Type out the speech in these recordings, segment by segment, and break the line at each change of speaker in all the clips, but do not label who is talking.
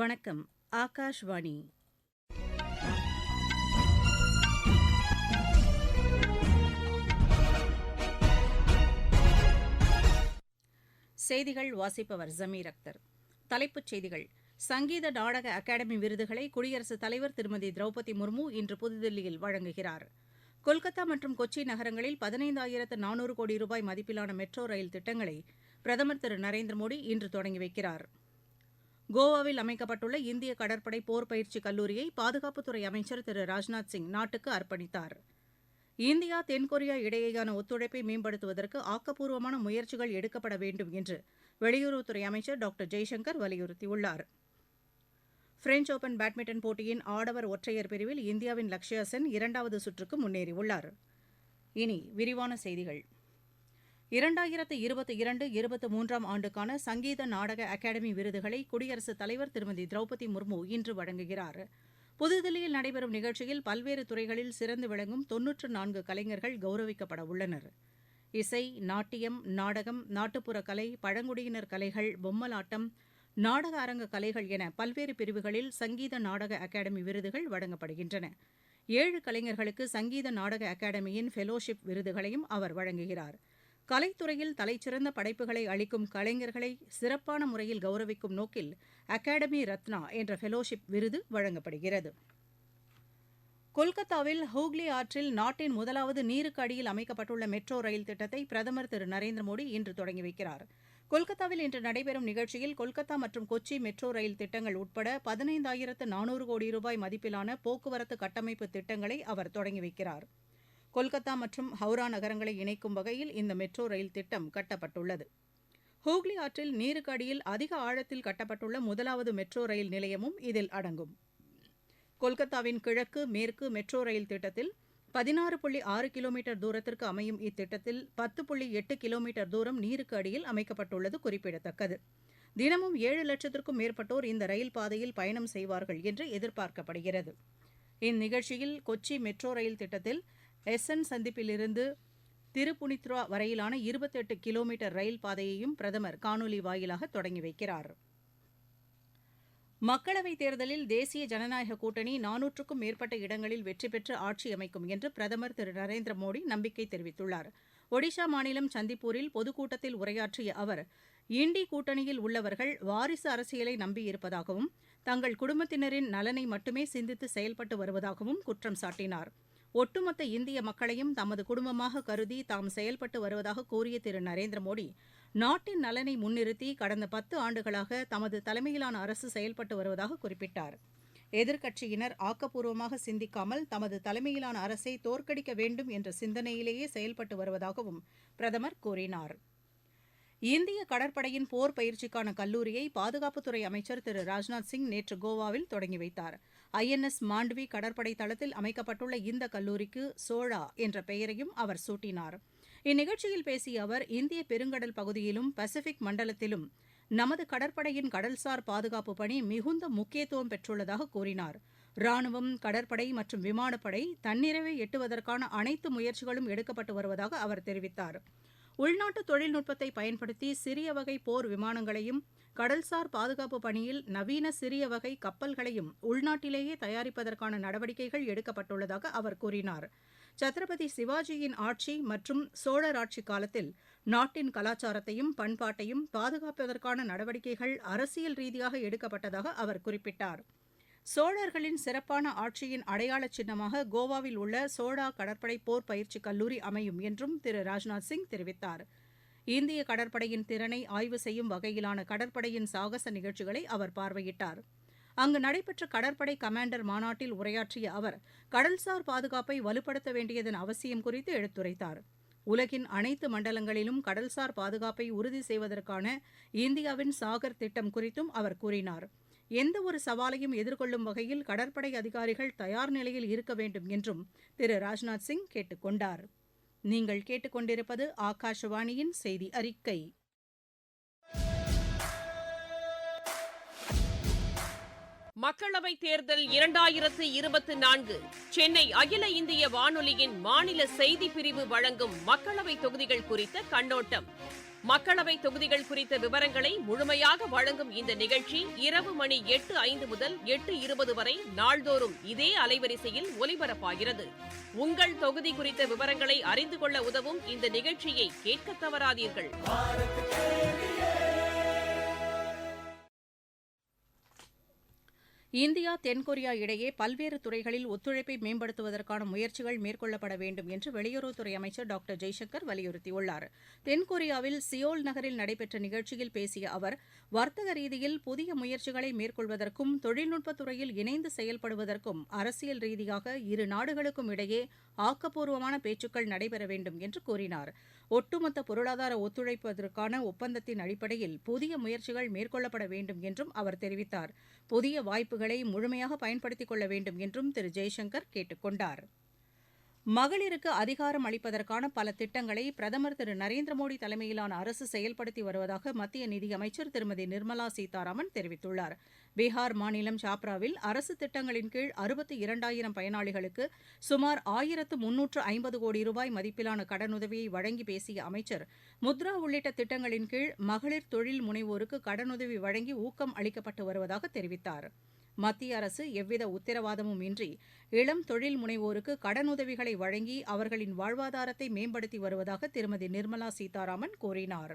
வணக்கம் ஆகாஷ்வாணி செய்திகள் வாசிப்பவர் ஜமீர் அக்தர் தலைப்புச் செய்திகள் சங்கீத நாடக அகாடமி விருதுகளை குடியரசுத் தலைவர் திருமதி திரௌபதி முர்மு இன்று புதுதில்லியில் வழங்குகிறார் கொல்கத்தா மற்றும் கொச்சி நகரங்களில் பதினைந்தாயிரத்து நானூறு கோடி ரூபாய் மதிப்பிலான மெட்ரோ ரயில் திட்டங்களை பிரதமர் திரு நரேந்திர மோடி இன்று தொடங்கி வைக்கிறாா் கோவாவில் அமைக்கப்பட்டுள்ள இந்திய கடற்படை போர் பயிற்சி கல்லூரியை பாதுகாப்புத்துறை அமைச்சர் திரு ராஜ்நாத் சிங் நாட்டுக்கு அர்ப்பணித்தார் இந்தியா தென்கொரியா இடையேயான ஒத்துழைப்பை மேம்படுத்துவதற்கு ஆக்கப்பூர்வமான முயற்சிகள் எடுக்கப்பட வேண்டும் என்று வெளியுறவுத்துறை அமைச்சர் டாக்டர் ஜெய்சங்கர் வலியுறுத்தியுள்ளார் பிரெஞ்ச் ஓபன் பேட்மிண்டன் போட்டியின் ஆடவர் ஒற்றையர் பிரிவில் இந்தியாவின் லக்ஷயா சென் இரண்டாவது சுற்றுக்கு முன்னேறியுள்ளார் இனி விரிவான செய்திகள் இரண்டாயிரத்து இருபத்தி இரண்டு இருபத்தி மூன்றாம் ஆண்டுக்கான சங்கீத நாடக அகாடமி விருதுகளை குடியரசுத் தலைவர் திருமதி திரௌபதி முர்மு இன்று வழங்குகிறார் புதுதில்லியில் நடைபெறும் நிகழ்ச்சியில் பல்வேறு துறைகளில் சிறந்து விளங்கும் தொன்னூற்று நான்கு கலைஞர்கள் கௌரவிக்கப்பட உள்ளனர் இசை நாட்டியம் நாடகம் நாட்டுப்புற கலை பழங்குடியினர் கலைகள் பொம்மலாட்டம் நாடக அரங்க கலைகள் என பல்வேறு பிரிவுகளில் சங்கீத நாடக அகாடமி விருதுகள் வழங்கப்படுகின்றன ஏழு கலைஞர்களுக்கு சங்கீத நாடக அகாடமியின் ஃபெலோஷிப் விருதுகளையும் அவர் வழங்குகிறாா் கலைத்துறையில் தலைச்சிறந்த படைப்புகளை அளிக்கும் கலைஞர்களை சிறப்பான முறையில் கௌரவிக்கும் நோக்கில் அகாடமி ரத்னா என்ற ஃபெலோஷிப் விருது வழங்கப்படுகிறது கொல்கத்தாவில் ஹூக்ளி ஆற்றில் நாட்டின் முதலாவது நீருக்கு அடியில் அமைக்கப்பட்டுள்ள மெட்ரோ ரயில் திட்டத்தை பிரதமர் திரு நரேந்திர மோடி இன்று தொடங்கி வைக்கிறார் கொல்கத்தாவில் இன்று நடைபெறும் நிகழ்ச்சியில் கொல்கத்தா மற்றும் கொச்சி மெட்ரோ ரயில் திட்டங்கள் உட்பட பதினைந்தாயிரத்து நானூறு கோடி ரூபாய் மதிப்பிலான போக்குவரத்து கட்டமைப்பு திட்டங்களை அவர் தொடங்கி வைக்கிறாா் கொல்கத்தா மற்றும் ஹவுரா நகரங்களை இணைக்கும் வகையில் இந்த மெட்ரோ ரயில் திட்டம் கட்டப்பட்டுள்ளது ஹூக்ளி ஆற்றில் நீருக்கு அடியில் அதிக ஆழத்தில் கட்டப்பட்டுள்ள முதலாவது மெட்ரோ ரயில் நிலையமும் இதில் அடங்கும் கொல்கத்தாவின் கிழக்கு மேற்கு மெட்ரோ ரயில் திட்டத்தில் பதினாறு புள்ளி ஆறு கிலோமீட்டர் தூரத்திற்கு அமையும் இத்திட்டத்தில் பத்து புள்ளி எட்டு கிலோமீட்டர் தூரம் நீருக்கு அடியில் அமைக்கப்பட்டுள்ளது குறிப்பிடத்தக்கது தினமும் ஏழு லட்சத்திற்கும் மேற்பட்டோர் இந்த ரயில் பாதையில் பயணம் செய்வார்கள் என்று எதிர்பார்க்கப்படுகிறது இந்நிகழ்ச்சியில் கொச்சி மெட்ரோ ரயில் திட்டத்தில் எஸ்என் சந்திப்பிலிருந்து திருப்புனித்ரா வரையிலான இருபத்தெட்டு கிலோமீட்டர் ரயில் பாதையையும் பிரதமர் காணொலி வாயிலாக தொடங்கி வைக்கிறார் மக்களவைத் தேர்தலில் தேசிய ஜனநாயக கூட்டணி நானூற்றுக்கும் மேற்பட்ட இடங்களில் வெற்றி பெற்று ஆட்சி அமைக்கும் என்று பிரதமர் திரு நரேந்திர மோடி நம்பிக்கை தெரிவித்துள்ளார் ஒடிஷா மாநிலம் சந்திப்பூரில் பொதுக்கூட்டத்தில் உரையாற்றிய அவர் இண்டி கூட்டணியில் உள்ளவர்கள் வாரிசு அரசியலை நம்பியிருப்பதாகவும் தங்கள் குடும்பத்தினரின் நலனை மட்டுமே சிந்தித்து செயல்பட்டு வருவதாகவும் குற்றம் சாட்டினாா் ஒட்டுமொத்த இந்திய மக்களையும் தமது குடும்பமாக கருதி தாம் செயல்பட்டு வருவதாக கூறிய திரு நரேந்திர மோடி நாட்டின் நலனை முன்னிறுத்தி கடந்த பத்து ஆண்டுகளாக தமது தலைமையிலான அரசு செயல்பட்டு வருவதாக குறிப்பிட்டார் எதிர்க்கட்சியினர் ஆக்கப்பூர்வமாக சிந்திக்காமல் தமது தலைமையிலான அரசை தோற்கடிக்க வேண்டும் என்ற சிந்தனையிலேயே செயல்பட்டு வருவதாகவும் பிரதமர் கூறினாா் இந்திய கடற்படையின் போர் பயிற்சிக்கான கல்லூரியை பாதுகாப்புத்துறை அமைச்சர் திரு ராஜ்நாத் சிங் நேற்று கோவாவில் தொடங்கி வைத்தார் ஐ என் எஸ் மாண்ட்வி கடற்படை தளத்தில் அமைக்கப்பட்டுள்ள இந்த கல்லூரிக்கு சோழா என்ற பெயரையும் அவர் சூட்டினார் இந்நிகழ்ச்சியில் பேசிய அவர் இந்திய பெருங்கடல் பகுதியிலும் பசிபிக் மண்டலத்திலும் நமது கடற்படையின் கடல்சார் பாதுகாப்பு பணி மிகுந்த முக்கியத்துவம் பெற்றுள்ளதாக கூறினார் ராணுவம் கடற்படை மற்றும் விமானப்படை தன்னிறைவை எட்டுவதற்கான அனைத்து முயற்சிகளும் எடுக்கப்பட்டு வருவதாக அவர் தெரிவித்தாா் உள்நாட்டு தொழில்நுட்பத்தை பயன்படுத்தி சிறிய வகை போர் விமானங்களையும் கடல்சார் பாதுகாப்பு பணியில் நவீன சிறிய வகை கப்பல்களையும் உள்நாட்டிலேயே தயாரிப்பதற்கான நடவடிக்கைகள் எடுக்கப்பட்டுள்ளதாக அவர் கூறினார் சத்ரபதி சிவாஜியின் ஆட்சி மற்றும் சோழர் ஆட்சி காலத்தில் நாட்டின் கலாச்சாரத்தையும் பண்பாட்டையும் பாதுகாப்பதற்கான நடவடிக்கைகள் அரசியல் ரீதியாக எடுக்கப்பட்டதாக அவர் குறிப்பிட்டார் சோழர்களின் சிறப்பான ஆட்சியின் அடையாள சின்னமாக கோவாவில் உள்ள சோடா கடற்படை போர் பயிற்சி கல்லூரி அமையும் என்றும் திரு ராஜ்நாத் சிங் தெரிவித்தார் இந்திய கடற்படையின் திறனை ஆய்வு செய்யும் வகையிலான கடற்படையின் சாகச நிகழ்ச்சிகளை அவர் பார்வையிட்டார் அங்கு நடைபெற்ற கடற்படை கமாண்டர் மாநாட்டில் உரையாற்றிய அவர் கடல்சார் பாதுகாப்பை வலுப்படுத்த வேண்டியதன் அவசியம் குறித்து எடுத்துரைத்தார் உலகின் அனைத்து மண்டலங்களிலும் கடல்சார் பாதுகாப்பை உறுதி செய்வதற்கான இந்தியாவின் சாகர் திட்டம் குறித்தும் அவர் கூறினாா் எந்த ஒரு சவாலையும் எதிர்கொள்ளும் வகையில் கடற்படை அதிகாரிகள் தயார் நிலையில் இருக்க வேண்டும் என்றும் திரு ராஜ்நாத் சிங் கேட்டுக்கொண்டார் நீங்கள் கேட்டுக்கொண்டிருப்பது ஆகாஷவாணியின் செய்தி அறிக்கை
மக்களவைத் தேர்தல் இரண்டாயிரத்து இருபத்தி நான்கு சென்னை அகில இந்திய வானொலியின் மாநில செய்தி பிரிவு வழங்கும் மக்களவை தொகுதிகள் குறித்த கண்ணோட்டம் மக்களவை தொகுதிகள் குறித்த விவரங்களை முழுமையாக வழங்கும் இந்த நிகழ்ச்சி இரவு மணி எட்டு ஐந்து முதல் எட்டு இருபது வரை நாள்தோறும் இதே அலைவரிசையில் ஒலிபரப்பாகிறது உங்கள் தொகுதி குறித்த விவரங்களை அறிந்து கொள்ள உதவும் இந்த நிகழ்ச்சியை கேட்க தவறாதீர்கள்
இந்தியா தென்கொரியா இடையே பல்வேறு துறைகளில் ஒத்துழைப்பை மேம்படுத்துவதற்கான முயற்சிகள் மேற்கொள்ளப்பட வேண்டும் என்று வெளியுறவுத்துறை அமைச்சர் டாக்டர் ஜெய்சங்கர் வலியுறுத்தியுள்ளார் தென்கொரியாவில் சியோல் நகரில் நடைபெற்ற நிகழ்ச்சியில் பேசிய அவர் வர்த்தக ரீதியில் புதிய முயற்சிகளை மேற்கொள்வதற்கும் தொழில்நுட்பத்துறையில் இணைந்து செயல்படுவதற்கும் அரசியல் ரீதியாக இரு நாடுகளுக்கும் இடையே ஆக்கப்பூர்வமான பேச்சுக்கள் நடைபெற வேண்டும் என்று கூறினாா் ஒட்டுமொத்த பொருளாதார ஒத்துழைப்பதற்கான ஒப்பந்தத்தின் அடிப்படையில் புதிய முயற்சிகள் மேற்கொள்ளப்பட வேண்டும் என்றும் அவர் தெரிவித்தார் புதிய வாய்ப்புகளை முழுமையாக பயன்படுத்திக் கொள்ள வேண்டும் என்றும் திரு ஜெய்சங்கர் கேட்டுக் கொண்டாா் மகளிருக்கு அதிகாரம் அளிப்பதற்கான பல திட்டங்களை பிரதமர் திரு நரேந்திர மோடி தலைமையிலான அரசு செயல்படுத்தி வருவதாக மத்திய நிதியமைச்சர் திருமதி நிர்மலா சீதாராமன் தெரிவித்துள்ளார் பீகார் மாநிலம் சாப்ராவில் அரசு திட்டங்களின் கீழ் அறுபத்தி இரண்டாயிரம் பயனாளிகளுக்கு சுமார் ஆயிரத்து முன்னூற்று ஐம்பது கோடி ரூபாய் மதிப்பிலான கடனுதவியை வழங்கி பேசிய அமைச்சர் முத்ரா உள்ளிட்ட திட்டங்களின் கீழ் மகளிர் தொழில் முனைவோருக்கு கடனுதவி வழங்கி ஊக்கம் அளிக்கப்பட்டு வருவதாக தெரிவித்தாா் மத்திய அரசு எவ்வித உத்தரவாதமும் இன்றி இளம் தொழில் முனைவோருக்கு கடனுதவிகளை வழங்கி அவர்களின் வாழ்வாதாரத்தை மேம்படுத்தி வருவதாக திருமதி நிர்மலா சீதாராமன் கூறினார்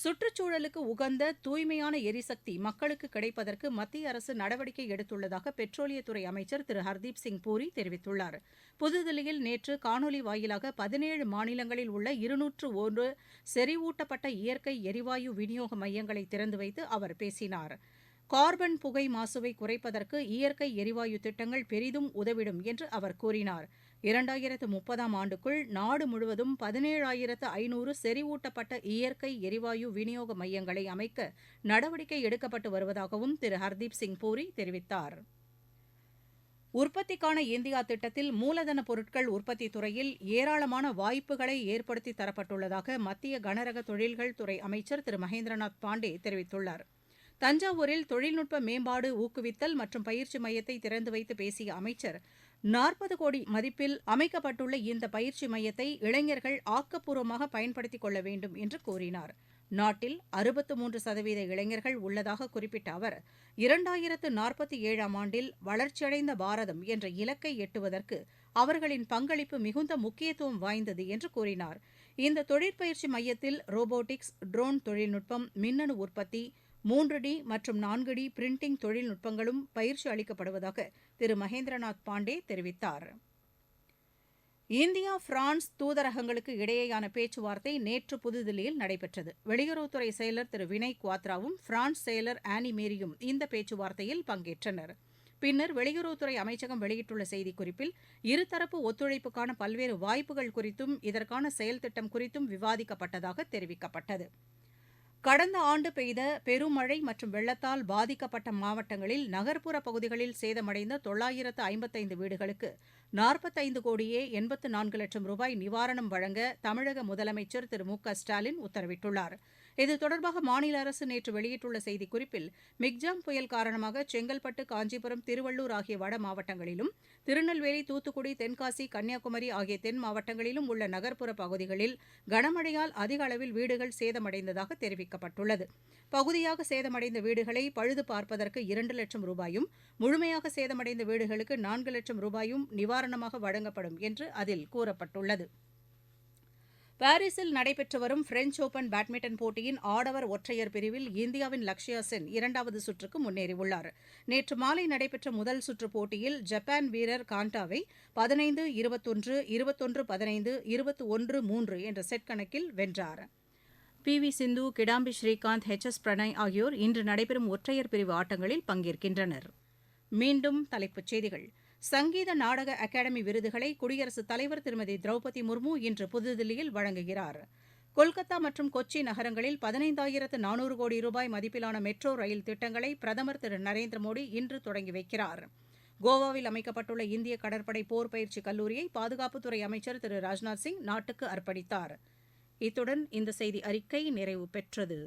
சுற்றுச்சூழலுக்கு உகந்த தூய்மையான எரிசக்தி மக்களுக்கு கிடைப்பதற்கு மத்திய அரசு நடவடிக்கை எடுத்துள்ளதாக பெட்ரோலியத்துறை அமைச்சர் திரு ஹர்தீப் சிங் பூரி தெரிவித்துள்ளார் புதுதில்லியில் நேற்று காணொலி வாயிலாக பதினேழு மாநிலங்களில் உள்ள இருநூற்று ஒன்று செறிவூட்டப்பட்ட இயற்கை எரிவாயு விநியோக மையங்களை திறந்து வைத்து அவர் பேசினாா் கார்பன் புகை மாசுவை குறைப்பதற்கு இயற்கை எரிவாயு திட்டங்கள் பெரிதும் உதவிடும் என்று அவர் கூறினார் இரண்டாயிரத்து முப்பதாம் ஆண்டுக்குள் நாடு முழுவதும் பதினேழாயிரத்து ஐநூறு செறிவூட்டப்பட்ட இயற்கை எரிவாயு விநியோக மையங்களை அமைக்க நடவடிக்கை எடுக்கப்பட்டு வருவதாகவும் திரு ஹர்தீப் சிங் பூரி தெரிவித்தார் உற்பத்திக்கான இந்தியா திட்டத்தில் மூலதன பொருட்கள் உற்பத்தி துறையில் ஏராளமான வாய்ப்புகளை ஏற்படுத்தி தரப்பட்டுள்ளதாக மத்திய கனரக தொழில்கள் துறை அமைச்சர் திரு மகேந்திரநாத் பாண்டே தெரிவித்துள்ளாா் தஞ்சாவூரில் தொழில்நுட்ப மேம்பாடு ஊக்குவித்தல் மற்றும் பயிற்சி மையத்தை திறந்து வைத்து பேசிய அமைச்சர் நாற்பது கோடி மதிப்பில் அமைக்கப்பட்டுள்ள இந்த பயிற்சி மையத்தை இளைஞர்கள் ஆக்கப்பூர்வமாக பயன்படுத்திக் கொள்ள வேண்டும் என்று கூறினார் நாட்டில் அறுபத்து மூன்று சதவீத இளைஞர்கள் உள்ளதாக குறிப்பிட்ட அவர் இரண்டாயிரத்து நாற்பத்தி ஏழாம் ஆண்டில் வளர்ச்சியடைந்த பாரதம் என்ற இலக்கை எட்டுவதற்கு அவர்களின் பங்களிப்பு மிகுந்த முக்கியத்துவம் வாய்ந்தது என்று கூறினார் இந்த தொழிற்பயிற்சி மையத்தில் ரோபோட்டிக்ஸ் ட்ரோன் தொழில்நுட்பம் மின்னணு உற்பத்தி மூன்று டி மற்றும் நான்கு டி பிரிண்டிங் தொழில்நுட்பங்களும் பயிற்சி அளிக்கப்படுவதாக திரு மகேந்திரநாத் பாண்டே தெரிவித்தார் இந்தியா பிரான்ஸ் தூதரகங்களுக்கு இடையேயான பேச்சுவார்த்தை நேற்று புதுதில்லியில் நடைபெற்றது வெளியுறவுத்துறை செயலர் திரு வினய் குவாத்ராவும் பிரான்ஸ் செயலர் ஆனி மேரியும் இந்த பேச்சுவார்த்தையில் பங்கேற்றனர் பின்னர் வெளியுறவுத்துறை அமைச்சகம் வெளியிட்டுள்ள செய்திக்குறிப்பில் இருதரப்பு ஒத்துழைப்புக்கான பல்வேறு வாய்ப்புகள் குறித்தும் இதற்கான செயல்திட்டம் குறித்தும் விவாதிக்கப்பட்டதாக தெரிவிக்கப்பட்டது கடந்த ஆண்டு பெய்த பெருமழை மற்றும் வெள்ளத்தால் பாதிக்கப்பட்ட மாவட்டங்களில் நகர்ப்புற பகுதிகளில் சேதமடைந்த தொள்ளாயிரத்து ஐம்பத்தைந்து வீடுகளுக்கு நாற்பத்தைந்து கோடியே எண்பத்து நான்கு லட்சம் ரூபாய் நிவாரணம் வழங்க தமிழக முதலமைச்சர் திரு மு க ஸ்டாலின் உத்தரவிட்டுள்ளாா் இது தொடர்பாக மாநில அரசு நேற்று வெளியிட்டுள்ள செய்திக்குறிப்பில் மிக்ஜாம் புயல் காரணமாக செங்கல்பட்டு காஞ்சிபுரம் திருவள்ளூர் ஆகிய வட மாவட்டங்களிலும் திருநெல்வேலி தூத்துக்குடி தென்காசி கன்னியாகுமரி ஆகிய தென் மாவட்டங்களிலும் உள்ள நகர்ப்புற பகுதிகளில் கனமழையால் அதிக அளவில் வீடுகள் சேதமடைந்ததாக தெரிவிக்கப்பட்டுள்ளது பகுதியாக சேதமடைந்த வீடுகளை பழுது பார்ப்பதற்கு இரண்டு லட்சம் ரூபாயும் முழுமையாக சேதமடைந்த வீடுகளுக்கு நான்கு லட்சம் ரூபாயும் நிவாரணமாக வழங்கப்படும் என்று அதில் கூறப்பட்டுள்ளது பாரிஸில் நடைபெற்று வரும் பிரெஞ்ச் ஓபன் பேட்மிண்டன் போட்டியின் ஆடவர் ஒற்றையர் பிரிவில் இந்தியாவின் லக்ஷயா சென் இரண்டாவது சுற்றுக்கு முன்னேறியுள்ளார் நேற்று மாலை நடைபெற்ற முதல் சுற்று போட்டியில் ஜப்பான் வீரர் காண்டாவை பதினைந்து இருபத்தொன்று இருபத்தொன்று பதினைந்து இருபத்தி ஒன்று மூன்று என்ற செட் கணக்கில் வென்றார் P V Sindhu Kidambi Srikanth H S Prannoy ஆகியோர் இன்று நடைபெறும் ஒற்றையர் பிரிவு ஆட்டங்களில் பங்கேற்கின்றனர் மீண்டும் தலைப்புச் செய்திகள் சங்கீத நாடக அகாடமி விருதுகளை குடியரசுத் தலைவர் திருமதி திரௌபதி முர்மு இன்று புதுதில்லியில் வழங்குகிறார் கொல்கத்தா மற்றும் கொச்சி நகரங்களில் பதினைந்தாயிரத்து நானூறு கோடி ரூபாய் மதிப்பிலான மெட்ரோ ரயில் திட்டங்களை பிரதமர் திரு நரேந்திர மோடி இன்று தொடங்கி வைக்கிறார் கோவாவில் அமைக்கப்பட்டுள்ள இந்திய கடற்படை போர் பயிற்சி கல்லூரியை பாதுகாப்புத்துறை அமைச்சர் திரு ராஜ்நாத் சிங் நாட்டுக்கு அர்ப்பணித்தார் இத்துடன் இந்த செய்தி அறிக்கை நிறைவு பெற்றது